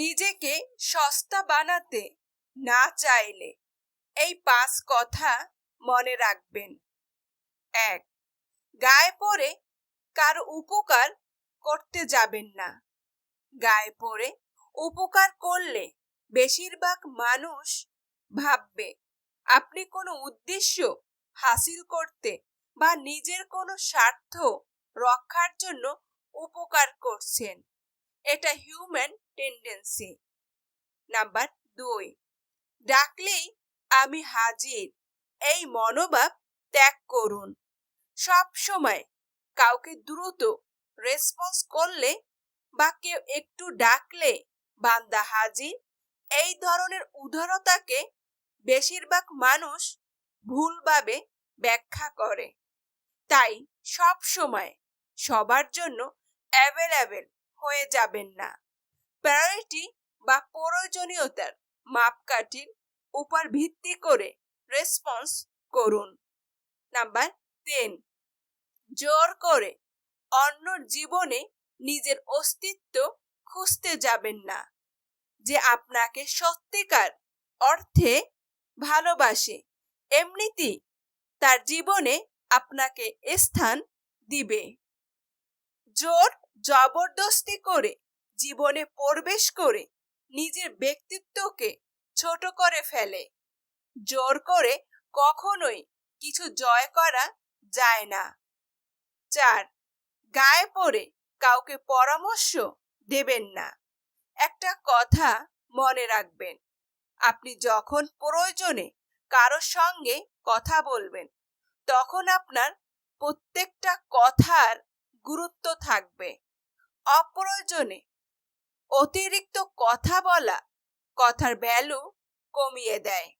নিজেকে সস্তা বানাতে না চাইলে এই পাঁচ কথা মনে রাখবেন। এক, গায়ে পরে কারও উপকার করতে যাবেন না। গায়ে পরে উপকার করলে বেশিরভাগ মানুষ ভাববে, আপনি কোনো উদ্দেশ্য হাসিল করতে বা নিজের কোনো স্বার্থ রক্ষার জন্য উপকার করছেন। এটা হিউম্যান টেন্ডেন্সি নাম্বার দুই ডাকলেই আমি হাজির। এই মনোভাব ত্যাগ করুন। সব সময় কাউকে দ্রুত রেসপন্স করলে বা কেউ একটু ডাকলে বান্দা হাজির। এই ধরনের উদারতাকে বেশিরভাগ মানুষ ভুলভাবে ব্যাখ্যা করে। তাই সব সময় সবার জন্য অ্যাভেলেবেল হয়ে যাবেন না। প্রায়োরিটি বা প্রয়োজনীয়তার মাপকাঠির উপর ভিত্তি করে রেসপন্স করুন। নাম্বার তিন জোর করে অন্যর জীবনে নিজের অস্তিত্ব খুঁজতে যাবেন না, যে আপনাকে সত্যিকার অর্থে ভালোবাসে। এমনিতেই তার জীবনে আপনাকে স্থান দিবে। জোর জবরদস্তি করে জীবনে প্রবেশ করে নিজের ব্যক্তিত্বকে ছোট করে ফেলে। জোর করে কখনোই কিছু জয় করা যায় না। চার, গায়ে পড়ে কাউকে পরামর্শ দেবেন না। একটা কথা মনে রাখবেন, আপনি যখন প্রয়োজনে কারোর সঙ্গে কথা বলবেন, তখন আপনার প্রত্যেকটা কথার গুরুত্ব থাকবে। অপ্রয়োজনে অতিরিক্ত কথা বলা, কথার ভ্যালু কমিয়ে দেয়।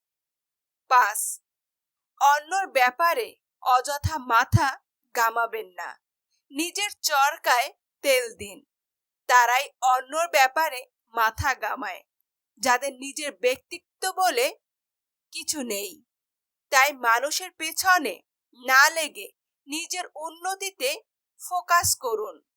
পাঁচ, অন্যর ব্যাপারে অযথা মাথা গামাবেন না। নিজের চরকায় তেল দিন। তারাই অন্যর ব্যাপারে মাথা গামায় যাদের নিজের ব্যক্তিত্ব বলে কিছু নেই। তাই মানুষের পেছনে না লেগে নিজের উন্নতিতে ফোকাস করুন।